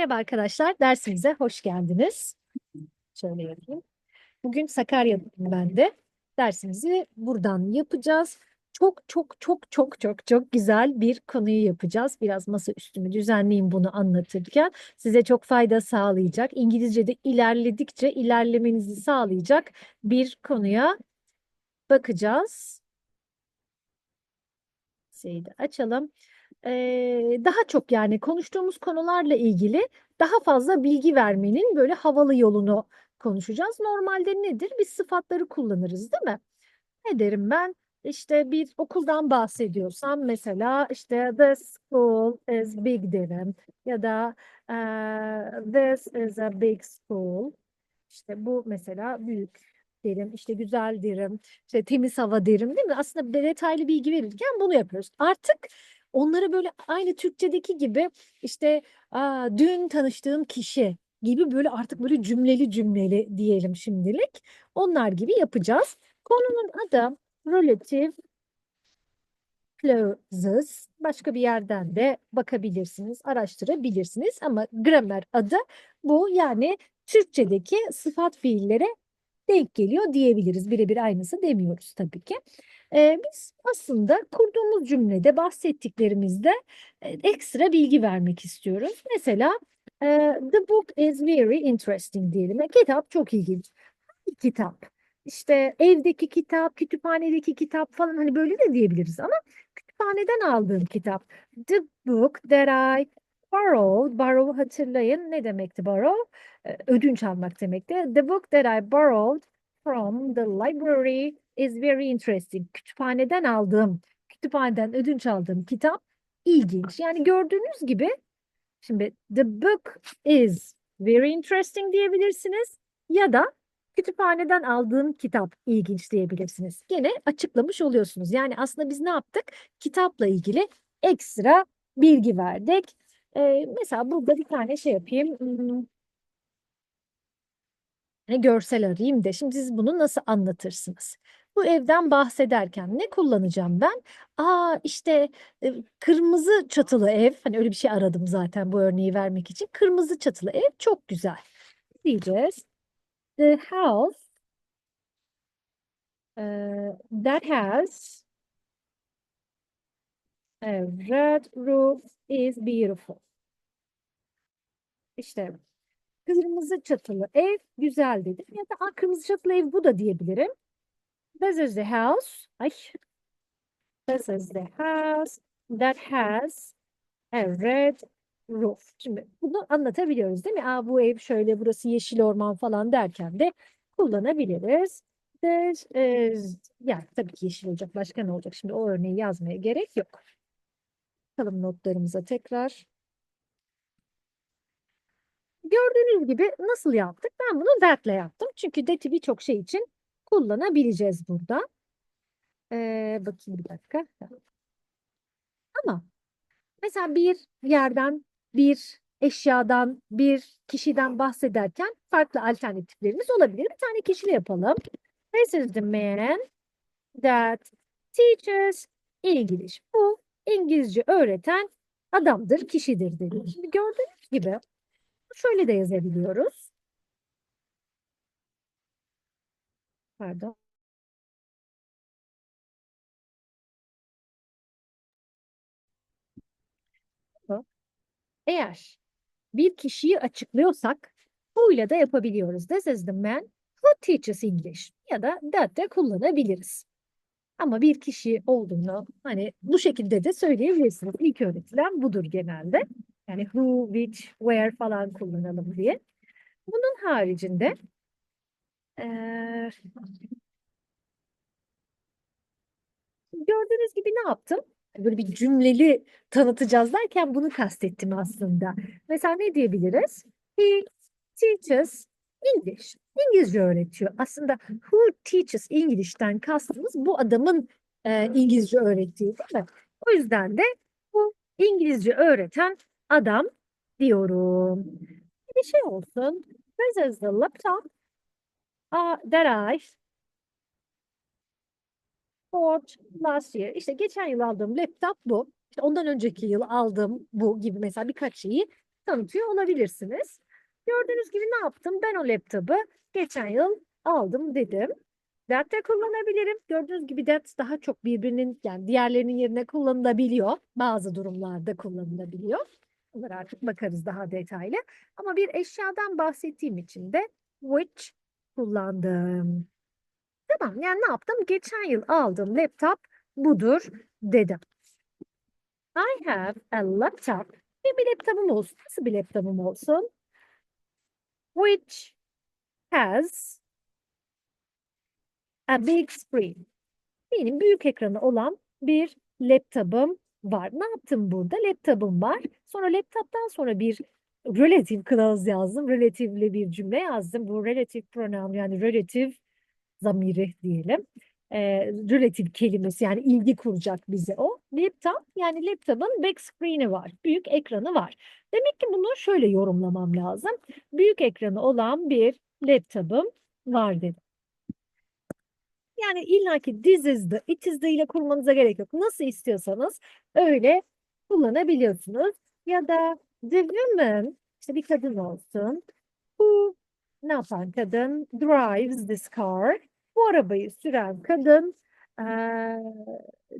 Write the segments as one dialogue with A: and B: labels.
A: Merhaba arkadaşlar, dersimize hoş geldiniz. Şöyle yapayım. Bugün Sakarya'dayım ben de. Dersimizi buradan yapacağız. Çok çok çok çok çok çok güzel bir konuyu yapacağız. Biraz masa üstümü düzenleyeyim bunu anlatırken. Size çok fayda sağlayacak. İngilizce'de ilerledikçe ilerlemenizi sağlayacak bir konuya bakacağız. Şeyi de açalım. Ee, daha çok yani konuştuğumuz konularla ilgili daha fazla bilgi vermenin böyle havalı yolunu konuşacağız. Normalde nedir? Biz sıfatları kullanırız, değil mi? Ne derim ben? İşte bir okuldan bahsediyorsam mesela işte the school is big derim ya da eee, this is a big school. İşte bu mesela büyük derim, işte güzel derim, işte temiz hava derim değil mi? Aslında detaylı bilgi verirken bunu yapıyoruz. Artık onları böyle aynı Türkçedeki gibi işte Aa, dün tanıştığım kişi gibi böyle artık böyle cümleli cümleli diyelim şimdilik. Onlar gibi yapacağız. Konunun adı relative clauses. Başka bir yerden de bakabilirsiniz, araştırabilirsiniz ama gramer adı bu. Yani Türkçedeki sıfat fiillere denk geliyor diyebiliriz. Birebir aynısı demiyoruz tabii ki. Ee, biz aslında kurduğumuz cümlede bahsettiklerimizde e, ekstra bilgi vermek istiyoruz. Mesela e, the book is very interesting diyelim. E, Kitap çok ilginç. Hangi kitap? İşte evdeki kitap, kütüphanedeki kitap falan hani böyle de diyebiliriz ama kütüphaneden aldığım kitap. The book that I borrowed. Borrow hatırlayın ne demekti borrow? Ödünç almak demekti. The book that I borrowed from the library is very interesting. Kütüphaneden aldığım, kütüphaneden ödünç aldığım kitap ilginç. Yani gördüğünüz gibi şimdi the book is very interesting diyebilirsiniz ya da kütüphaneden aldığım kitap ilginç diyebilirsiniz. Gene açıklamış oluyorsunuz. Yani aslında biz ne yaptık? Kitapla ilgili ekstra bilgi verdik. Ee, mesela burada bir tane şey yapayım. Hmm, ne görsel arayayım da şimdi siz bunu nasıl anlatırsınız? Bu evden bahsederken ne kullanacağım ben? Aa işte e, kırmızı çatılı ev. Hani öyle bir şey aradım zaten bu örneği vermek için. Kırmızı çatılı ev çok güzel. Diyeceğiz. The house uh, that has a red roof is beautiful. İşte kırmızı çatılı ev güzel dedim. Ya da "Aa, kırmızı çatılı ev bu da diyebilirim. This is the house. Ay. This is the house that has a red roof. Şimdi bunu anlatabiliyoruz değil mi? Aa, bu ev şöyle, burası yeşil orman falan derken de kullanabiliriz. This is, yani tabii ki yeşil olacak. Başka ne olacak? Şimdi o örneği yazmaya gerek yok. Bakalım notlarımıza tekrar. Gördüğünüz gibi nasıl yaptık? Ben bunu that'le yaptım. Çünkü that'i birçok şey için kullanabileceğiz burada. Ee, bakayım bir dakika. Ama mesela bir yerden, bir eşyadan, bir kişiden bahsederken farklı alternatiflerimiz olabilir. Bir tane kişiyle yapalım. This is the man that teaches English. Bu İngilizce öğreten adamdır, kişidir dedim. Şimdi gördüğünüz gibi şöyle de yazabiliyoruz. Pardon. Eğer bir kişiyi açıklıyorsak buyla da yapabiliyoruz. This is the man who teaches English ya da that de kullanabiliriz. Ama bir kişi olduğunu hani bu şekilde de söyleyebilirsiniz. İlk öğretilen budur genelde. Yani who, which, where falan kullanalım diye. Bunun haricinde eee, gördüğünüz gibi ne yaptım? Böyle bir cümleli tanıtacağız derken bunu kastettim aslında. Mesela ne diyebiliriz? He teaches English. İngilizce öğretiyor. Aslında who teaches English'ten kastımız bu adamın e, İngilizce öğrettiği değil mi? O yüzden de bu İngilizce öğreten adam diyorum. Bir şey olsun. This is the laptop that I bought last year. İşte geçen yıl aldığım laptop bu. İşte ondan önceki yıl aldığım bu gibi mesela birkaç şeyi tanıtıyor olabilirsiniz. Gördüğünüz gibi ne yaptım? Ben o laptopu geçen yıl aldım dedim. That de kullanabilirim. Gördüğünüz gibi that daha çok birbirinin yani diğerlerinin yerine kullanılabiliyor. Bazı durumlarda kullanılabiliyor. Bunlara artık bakarız daha detaylı. Ama bir eşyadan bahsettiğim için de which kullandım. Tamam yani ne yaptım? Geçen yıl aldığım laptop budur dedim. I have a laptop. Benim bir laptopum olsun. Nasıl bir laptopum olsun? Which has a big screen. Benim büyük ekranı olan bir laptopum var. Ne yaptım burada? Laptopum var. Sonra laptoptan sonra bir relative clause yazdım. Relative'li bir cümle yazdım. Bu relative pronoun yani relative zamiri diyelim. Ee, relative kelimesi yani ilgi kuracak bize o. Laptop yani laptopun back screen'i var. Büyük ekranı var. Demek ki bunu şöyle yorumlamam lazım. Büyük ekranı olan bir laptopum var dedim. Yani illaki this is the, it is the ile kurmanıza gerek yok. Nasıl istiyorsanız öyle kullanabiliyorsunuz. Ya da the woman, işte bir kadın olsun. Who ne yapan kadın? Drives this car. Bu arabayı süren kadın eee,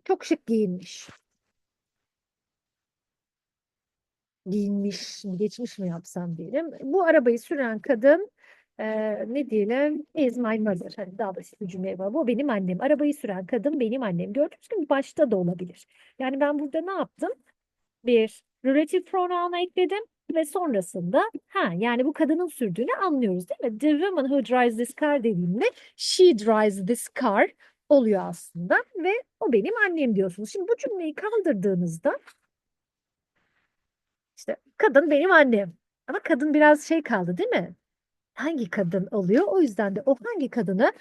A: çok şık giyinmiş. Giyinmiş, geçmiş mi yapsam diyelim. Bu arabayı süren kadın eee, ne diyelim? Is my mother. Hani daha basit bir cümle var. Bu benim annem. Arabayı süren kadın benim annem. Gördüğünüz gibi başta da olabilir. Yani ben burada ne yaptım? Bir relative pronoun ekledim ve sonrasında ha yani bu kadının sürdüğünü anlıyoruz değil mi? The woman who drives this car dediğimde she drives this car oluyor aslında ve o benim annem diyorsunuz. Şimdi bu cümleyi kaldırdığınızda işte kadın benim annem. Ama kadın biraz şey kaldı değil mi? Hangi kadın oluyor? O yüzden de o hangi kadını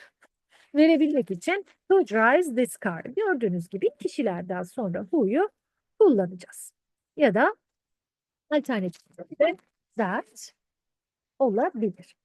A: verebilmek için who drives this car? Gördüğünüz gibi kişilerden sonra who'yu kullanacağız. Ya da alternatif de that olabilir.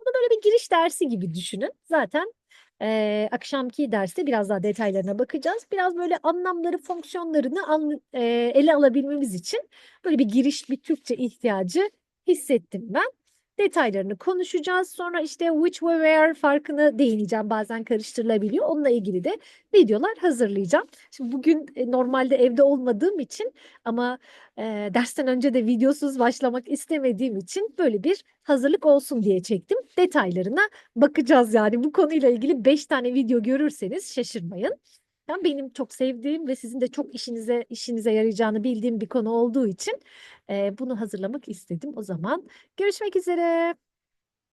A: Bunu böyle bir giriş dersi gibi düşünün. Zaten eee, akşamki derste biraz daha detaylarına bakacağız. Biraz böyle anlamları, fonksiyonlarını anlı- eee, ele alabilmemiz için böyle bir giriş, bir Türkçe ihtiyacı hissettim ben. Detaylarını konuşacağız. Sonra işte which ve where farkını değineceğim. Bazen karıştırılabiliyor. Onunla ilgili de videolar hazırlayacağım. Şimdi bugün e, normalde evde olmadığım için ama e, dersten önce de videosuz başlamak istemediğim için böyle bir hazırlık olsun diye çektim. Detaylarına bakacağız yani. Bu konuyla ilgili 5 tane video görürseniz şaşırmayın. Ben benim çok sevdiğim ve sizin de çok işinize işinize yarayacağını bildiğim bir konu olduğu için e, bunu hazırlamak istedim. O zaman görüşmek üzere.